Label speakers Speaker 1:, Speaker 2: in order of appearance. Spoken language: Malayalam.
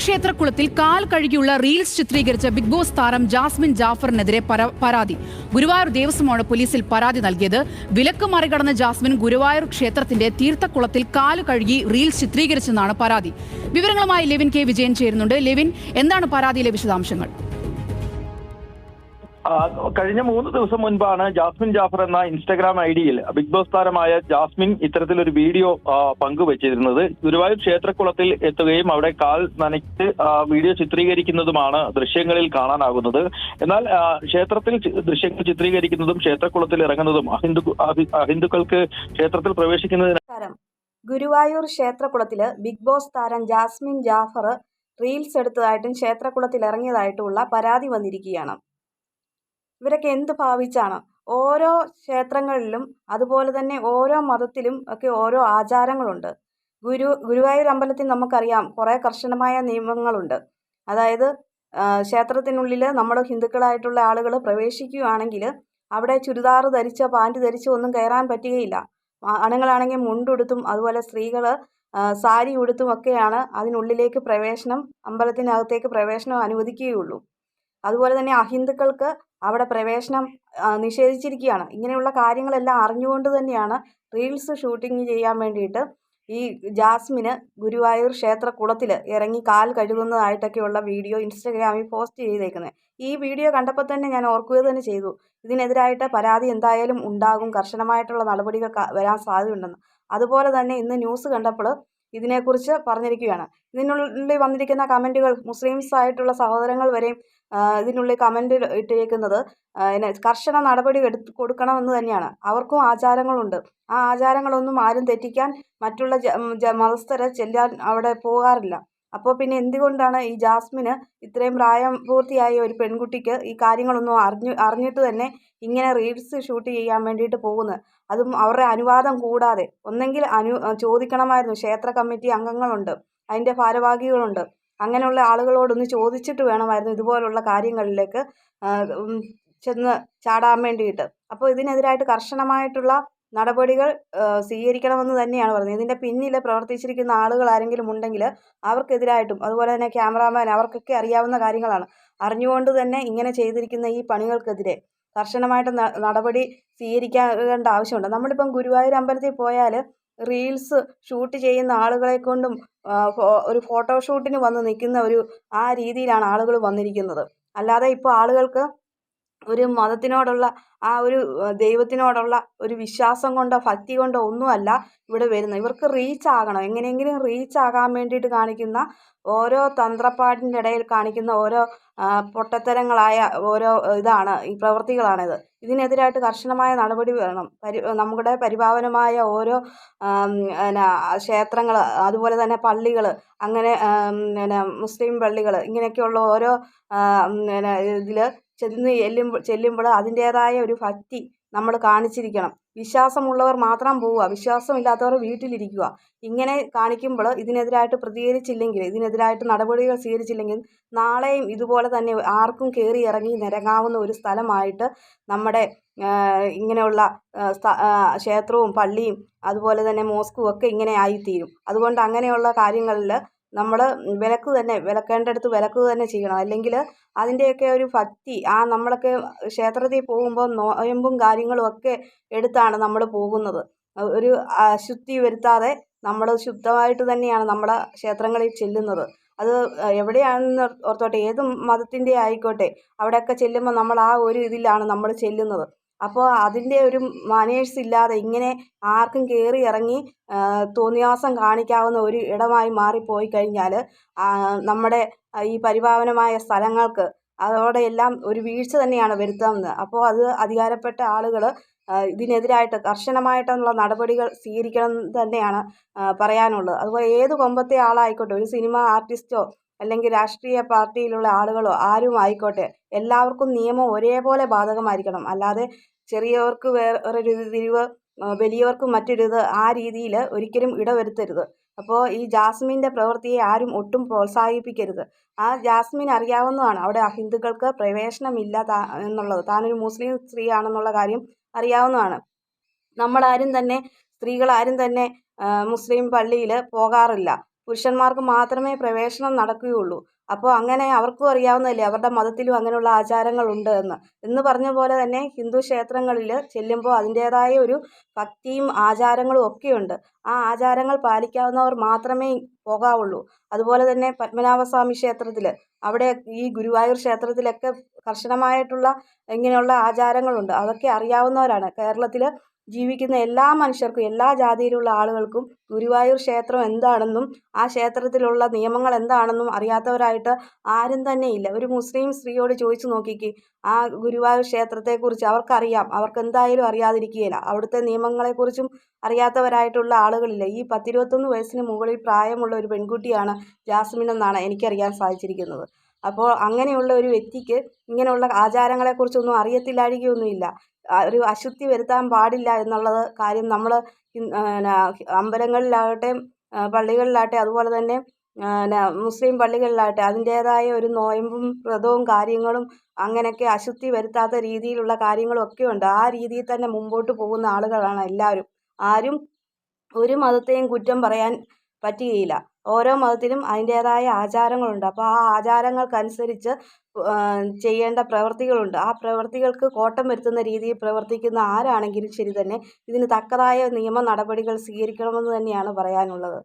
Speaker 1: ക്ഷേത്രക്കുളത്തിൽ കാൽ കഴുകിയുള്ള റീൽസ് ചിത്രീകരിച്ച ബിഗ് ബോസ് താരം ജാസ്മിൻ ജാഫറിനെതിരെ പരാതി. ഗുരുവായൂർ ദേവസ്വമാണ് പോലീസിൽ പരാതി നൽകിയത്. വിലക്ക് മറികടന്ന ജാസ്മിൻ ഗുരുവായൂർ ക്ഷേത്രത്തിന്റെ തീർത്ഥക്കുളത്തിൽ കാൽ കഴുകി റീൽസ് ചിത്രീകരിച്ചെന്നാണ് പരാതി. വിവരങ്ങളുമായി ലെവിൻ കെ വിജയൻ ചേരുന്നുണ്ട്. ലെവിൻ എന്താണ് പരാതിയിലെ വിശദാംശങ്ങൾ?
Speaker 2: കഴിഞ്ഞ മൂന്ന് ദിവസം മുൻപാണ് ജാസ്മിൻ ജാഫർ എന്ന ഇൻസ്റ്റഗ്രാം ഐ ഡിയിൽ ബിഗ് ബോസ് താരമായ ജാസ്മിൻ ഇത്തരത്തിലൊരു വീഡിയോ പങ്കുവച്ചിരുന്നത്. ഗുരുവായൂർ ക്ഷേത്രക്കുളത്തിൽ എത്തുകയും അവിടെ കാൽ നനയ്ക്ക് വീഡിയോ ചിത്രീകരിക്കുന്നതുമാണ് ദൃശ്യങ്ങളിൽ കാണാനാകുന്നത്. എന്നാൽ ക്ഷേത്രത്തിൽ ദൃശ്യങ്ങൾ ചിത്രീകരിക്കുന്നതും ക്ഷേത്രക്കുളത്തിൽ ഇറങ്ങുന്നതും അഹിന്ദു അഹി- അഹിന്ദുക്കൾക്ക് ക്ഷേത്രത്തിൽ പ്രവേശിക്കുന്നതിന്
Speaker 3: ഗുരുവായൂർ ക്ഷേത്രക്കുളത്തിൽ ബിഗ് ബോസ് താരം ജാസ്മിൻ ജാഫർ റീൽസ് എടുത്തതായിട്ടും ക്ഷേത്രക്കുളത്തിൽ ഇറങ്ങിയതായിട്ടുമുള്ള പരാതി വന്നിരിക്കുകയാണ്. ഇവരൊക്കെ എന്ത് ഭാവിച്ചാണ്? ഓരോ ക്ഷേത്രങ്ങളിലും അതുപോലെ തന്നെ ഓരോ മതത്തിലും ഒക്കെ ഓരോ ആചാരങ്ങളുണ്ട്. ഗുരു ഗുരുവായൂർ അമ്പലത്തിൽ നമുക്കറിയാം കുറേ കർശനമായ നിയമങ്ങളുണ്ട്. അതായത് ക്ഷേത്രത്തിനുള്ളിൽ നമ്മൾ ഹിന്ദുക്കളായിട്ടുള്ള ആളുകൾ പ്രവേശിക്കുകയാണെങ്കിൽ അവിടെ ചുരിദാർ ധരിച്ചോ പാന്റ് ധരിച്ചോ ഒന്നും കയറാൻ പറ്റുകയില്ല. ആണുങ്ങളാണെങ്കിൽ മുണ്ടുടുത്തും അതുപോലെ സ്ത്രീകൾ സാരി ഉടുത്തും ഒക്കെയാണ് അതിനുള്ളിലേക്ക് പ്രവേശനം അമ്പലത്തിനകത്തേക്ക് പ്രവേശനം അനുവദിക്കുകയുള്ളൂ. അതുപോലെ തന്നെ അഹിന്ദുക്കൾക്ക് അവിടെ പ്രവേശനം നിഷേധിച്ചിരിക്കുകയാണ്. ഇങ്ങനെയുള്ള കാര്യങ്ങളെല്ലാം അറിഞ്ഞുകൊണ്ട് തന്നെയാണ് റീൽസ് ഷൂട്ടിംഗ് ചെയ്യാൻ വേണ്ടിയിട്ട് ഈ ജാസ്മിന് ഗുരുവായൂർ ക്ഷേത്ര കുളത്തിൽ ഇറങ്ങി കാൽ കഴുകുന്നതായിട്ടൊക്കെയുള്ള വീഡിയോ ഇൻസ്റ്റഗ്രാമിൽ പോസ്റ്റ് ചെയ്തേക്കുന്നത് ഈ വീഡിയോ കണ്ടപ്പോൾ തന്നെ ഞാൻ ഓർക്കുക തന്നെ ചെയ്തു. ഇതിനെതിരായിട്ട് പരാതി എന്തായാലും ഉണ്ടാകും. കർശനമായിട്ടുള്ള നടപടികൾ വരാൻ സാധ്യതയുണ്ടെന്ന്. അതുപോലെ തന്നെ ഇന്ന് ന്യൂസ് കണ്ടപ്പോൾ ഇതിനെക്കുറിച്ച് പറഞ്ഞിരിക്കുകയാണ്. ഇതിനുള്ളിൽ വന്നിരിക്കുന്ന കമന്റുകൾ മുസ്ലിംസ് ആയിട്ടുള്ള സഹോദരങ്ങൾ വരെയും ഇതിനുള്ളിൽ കമന്റ് ഇട്ടിരിക്കുന്നത് പിന്നെ കർശന നടപടി എടുത്ത് കൊടുക്കണമെന്ന് തന്നെയാണ്. അവർക്കും ആചാരങ്ങളുണ്ട്. ആ ആചാരങ്ങളൊന്നും ആരും തെറ്റിക്കാൻ മറ്റുള്ള ജ- മതസ്ഥരെ ചെല്ലാൻ അവിടെ പോകാറില്ല. അപ്പോൾ പിന്നെ എന്തുകൊണ്ടാണ് ഈ ജാസ്മിന് ഇത്രയും പ്രായം പൂർത്തിയായ ഒരു പെൺകുട്ടിക്ക് ഈ കാര്യങ്ങളൊന്നും അറിഞ്ഞു അറിഞ്ഞിട്ട് തന്നെ ഇങ്ങനെ റീൽസ് ഷൂട്ട് ചെയ്യാൻ വേണ്ടിയിട്ട് പോകുന്നത്? അതും അവരുടെ അനുവാദം കൂടാതെ. ഒന്നെങ്കിൽ അനു ചോദിക്കണമായിരുന്നു. ക്ഷേത്ര കമ്മിറ്റി അംഗങ്ങളുണ്ട്. അതിന്റെ ഭാരവാഹികളുണ്ട്. അങ്ങനെയുള്ള ആളുകളോടൊന്ന് ചോദിച്ചിട്ട് വേണമായിരുന്നു ഇതുപോലുള്ള കാര്യങ്ങളിലേക്ക് ചെന്ന് ചാടാൻ വേണ്ടിയിട്ട്. അപ്പോൾ ഇതിനെതിരായിട്ട് കർശനമായിട്ടുള്ള നടപടികൾ സ്വീകരിക്കണമെന്ന് തന്നെയാണ് പറയുന്നത് ഇതിന്റെ പിന്നിൽ പ്രവർത്തിച്ചിരിക്കുന്ന ആളുകൾ ആരെങ്കിലും ഉണ്ടെങ്കിൽ അവർക്കെതിരായിട്ടും അതുപോലെ തന്നെ ക്യാമറാമാൻ അവർക്കൊക്കെ അറിയാവുന്ന കാര്യങ്ങളാണ്. അറിഞ്ഞുകൊണ്ട് തന്നെ ഇങ്ങനെ ചെയ്തിരിക്കുന്ന ഈ പണികൾക്കെതിരെ കർശനമായിട്ട് നടപടി സ്വീകരിക്കേണ്ട ആവശ്യമുണ്ട്. നമ്മളിപ്പം ഗുരുവായൂർ അമ്പലത്തിൽ പോയാൽ റീൽസ് ഷൂട്ട് ചെയ്യുന്ന ആളുകളെ കൊണ്ടും ഒരു ഫോട്ടോഷൂട്ടിന് വന്ന് നിൽക്കുന്ന ഒരു ആ രീതിയിലാണ് ആളുകൾ വന്നിരിക്കുന്നത്. അല്ലാതെ ഇപ്പോൾ ആളുകൾക്ക് ഒരു മതത്തിനോടുള്ള ആ ഒരു ദൈവത്തിനോടുള്ള ഒരു വിശ്വാസം കൊണ്ടോ ഭക്തി കൊണ്ടോ ഒന്നുമല്ല ഇവിടെ വരുന്നത്. ഇവർക്ക് റീച്ച് ആകണം. എങ്ങനെയെങ്കിലും റീച്ച് ആകാൻ വേണ്ടിയിട്ട് കാണിക്കുന്ന ഓരോ തന്ത്രപ്പാടിന്റെ ഇടയിൽ കാണിക്കുന്ന ഓരോ പൊട്ടത്തരങ്ങളായ ഓരോ ഇതാണ് ഈ പ്രവൃത്തികളാണിത്. ഇതിനെതിരായിട്ട് കർശനമായ നടപടി വേണം. പരി നമ്മുടെ പരിപാവനമായ ഓരോ എന്നാ ക്ഷേത്രങ്ങൾ അതുപോലെ തന്നെ പള്ളികൾ അങ്ങനെ പിന്നെ മുസ്ലിം പള്ളികൾ ഇങ്ങനെയൊക്കെയുള്ള ഓരോ പിന്നെ ഇതിൽ ചെന്ന് ചെല്ലുമ്പോൾ ചെല്ലുമ്പോൾ അതിന്റേതായ ഒരു ഭക്തി നമ്മൾ കാണിച്ചിരിക്കണം. വിശ്വാസമുള്ളവർ മാത്രം പോവുക. വിശ്വാസമില്ലാത്തവർ വീട്ടിലിരിക്കുക. ഇങ്ങനെ കാണിക്കുമ്പോൾ ഇതിനെതിരായിട്ട് പ്രതികരിച്ചില്ലെങ്കിൽ ഇതിനെതിരായിട്ട് നടപടികൾ സ്വീകരിച്ചില്ലെങ്കിൽ നാളെയും ഇതുപോലെ തന്നെ ആർക്കും കയറി ഇറങ്ങി നിരങ്ങാവുന്ന ഒരു സ്ഥലമായിട്ട് നമ്മുടെ ഇങ്ങനെയുള്ള ക്ഷേത്രവും പള്ളിയും അതുപോലെ തന്നെ മോസ്കും ഒക്കെ ഇങ്ങനെ ആയിത്തീരും. അതുകൊണ്ട് അങ്ങനെയുള്ള കാര്യങ്ങളിൽ നമ്മൾ വിലക്ക് തന്നെ വിലക്കേണ്ടടുത്ത് വിലക്ക് തന്നെ ചെയ്യണം. അല്ലെങ്കിൽ അതിന്റെയൊക്കെ ഒരു ഭക്തി ആ നമ്മളൊക്കെ ക്ഷേത്രത്തിൽ പോകുമ്പോൾ നോയമ്പും കാര്യങ്ങളും ഒക്കെ എടുത്താണ് നമ്മൾ പോകുന്നത്. ഒരു അശുദ്ധി വരുത്താതെ നമ്മൾ ശുദ്ധമായിട്ട് തന്നെയാണ് നമ്മുടെ ക്ഷേത്രങ്ങളിൽ ചെല്ലുന്നത്. അത് എവിടെയാണെന്ന് ഓർത്തോട്ടെ ഏത് മതത്തിന്റെ ആയിക്കോട്ടെ അവിടെയൊക്കെ ചെല്ലുമ്പോൾ നമ്മൾ ആ ഒരു ഇതിലാണ് നമ്മൾ ചെല്ലുന്നത്. അപ്പോൾ അതിന്റെ ഒരു മാനേഴ്സ് ഇല്ലാതെ ഇങ്ങനെ ആർക്കും കയറി ഇറങ്ങി തോന്നിയാസം കാണിക്കാവുന്ന ഒരു ഇടമായി മാറിപ്പോയി കഴിഞ്ഞാൽ നമ്മുടെ ഈ പരിപാവനമായ സ്ഥലങ്ങൾക്ക് അതോടെ എല്ലാം ഒരു വീഴ്ച തന്നെയാണ് വരുത്തുന്നത് അപ്പോൾ അത് അധികാരപ്പെട്ട ആളുകൾ ഇതിനെതിരായിട്ട് കർശനമായിട്ടുള്ള നടപടികൾ സ്വീകരിക്കണം തന്നെയാണ് പറയാനുള്ളത്. അതുപോലെ ഏത് കൊമ്പത്തെ ആളായിക്കോട്ടെ ഒരു സിനിമ ആർട്ടിസ്റ്റോ അല്ലെങ്കിൽ രാഷ്ട്രീയ പാർട്ടിയിലുള്ള ആളുകളോ ആരും ആയിക്കോട്ടെ എല്ലാവർക്കും നിയമം ഒരേപോലെ ബാധകമായിരിക്കണം. അല്ലാതെ ചെറിയവർക്ക് വേറൊരു തിരിവ് വലിയവർക്കും മറ്റൊരു ഇത് ആ രീതിയിൽ ഒരിക്കലും ഇടവരുത്തരുത്. അപ്പോൾ ഈ ജാസ്മിന്റെ പ്രവൃത്തിയെ ആരും ഒട്ടും പ്രോത്സാഹിപ്പിക്കരുത്. ആ ജാസ്മിൻ അറിയാവുന്നതാണ് അവിടെ അഹിന്ദുക്കൾക്ക് പ്രവേശനമില്ല താ എന്നുള്ളത്. താനൊരു മുസ്ലിം സ്ത്രീ ആണെന്നുള്ള കാര്യം അറിയാവുന്നതാണ്. നമ്മളാരും തന്നെ സ്ത്രീകളാരും തന്നെ മുസ്ലിം പള്ളിയിൽ പോകാറില്ല. പുരുഷന്മാർക്ക് മാത്രമേ പ്രവേശനം നടക്കുകയുള്ളൂ. അപ്പോൾ അങ്ങനെ അവർക്കും അറിയാവുന്നതല്ലേ അവരുടെ മതത്തിലും അങ്ങനെയുള്ള ആചാരങ്ങളുണ്ട് എന്ന്. എന്ന് പറഞ്ഞ പോലെ തന്നെ ഹിന്ദു ക്ഷേത്രങ്ങളിൽ ചെല്ലുമ്പോൾ അതിന്റേതായ ഒരു ഭക്തിയും ആചാരങ്ങളും ഒക്കെയുണ്ട്. ആ ആചാരങ്ങൾ പാലിക്കാവുന്നവർ മാത്രമേ പോകാവുള്ളൂ. അതുപോലെ തന്നെ പത്മനാഭസ്വാമി ക്ഷേത്രത്തിൽ അവിടെ ഈ ഗുരുവായൂർ ക്ഷേത്രത്തിലൊക്കെ കർശനമായിട്ടുള്ള ഇങ്ങനെയുള്ള ആചാരങ്ങളുണ്ട്. അതൊക്കെ അറിയാവുന്നവരാണ്. കേരളത്തിൽ ജീവിക്കുന്ന എല്ലാ മനുഷ്യർക്കും എല്ലാ ജാതിയിലുള്ള ആളുകൾക്കും ഗുരുവായൂർ ക്ഷേത്രം എന്താണെന്നും ആ ക്ഷേത്രത്തിലുള്ള നിയമങ്ങൾ എന്താണെന്നും അറിയാത്തവരായിട്ട് ആരും തന്നെ ഇല്ല. ഒരു മുസ്ലിം സ്ത്രീയോട് ചോദിച്ചു നോക്കിക്ക് ആ ഗുരുവായൂർ ക്ഷേത്രത്തെക്കുറിച്ച് അവർക്കറിയാം. അവർക്ക് എന്തായാലും അറിയാതിരിക്കുകയില്ല. അവിടുത്തെ നിയമങ്ങളെക്കുറിച്ചും അറിയാത്തവരായിട്ടുള്ള ആളുകളില്ല. ഈ പത്തിരുപത്തൊന്ന് വയസ്സിന് മുകളിൽ പ്രായമുള്ള ഒരു പെൺകുട്ടിയാണ് ജാസ്മിൻ എന്നാണ് എനിക്കറിയാൻ സാധിച്ചിരിക്കുന്നത്. അപ്പോൾ അങ്ങനെയുള്ള ഒരു വ്യക്തിക്ക് ഇങ്ങനെയുള്ള ആചാരങ്ങളെക്കുറിച്ചൊന്നും അറിയത്തില്ലായിരിക്കുമൊന്നുമില്ല. ഒരു അശുദ്ധി വരുത്താൻ പാടില്ല എന്നുള്ളത് കാര്യം നമ്മൾ അമ്പലങ്ങളിലാകട്ടെ പള്ളികളിലാകട്ടെ അതുപോലെ തന്നെ പിന്നെ മുസ്ലിം പള്ളികളിലാകട്ടെ അതിന്റേതായ ഒരു നോയമ്പും വ്രതവും കാര്യങ്ങളും അങ്ങനെയൊക്കെ അശുദ്ധി വരുത്താത്ത രീതിയിലുള്ള കാര്യങ്ങളും ഒക്കെ ഉണ്ട്. ആ രീതിയിൽ തന്നെ മുമ്പോട്ട് പോകുന്ന ആളുകളാണ് എല്ലാവരും. ആരും ഒരു മതത്തെയും കുറ്റം പറയാൻ പറ്റുകയില്ല. ഓരോ മതത്തിലും അതിന്റേതായ ആചാരങ്ങളുണ്ട്. അപ്പോൾ ആ ആചാരങ്ങൾക്കനുസരിച്ച് ചെയ്യേണ്ട പ്രവർത്തികളുണ്ട്. ആ പ്രവർത്തികൾക്ക് കോട്ടം വരുത്തുന്ന രീതിയിൽ പ്രവർത്തിക്കുന്ന ആരാണെങ്കിലും ശരി തന്നെ ഇതിന് തക്കതായ നിയമ നടപടികൾ സ്വീകരിക്കണമെന്ന് തന്നെയാണ് പറയാനുള്ളത്.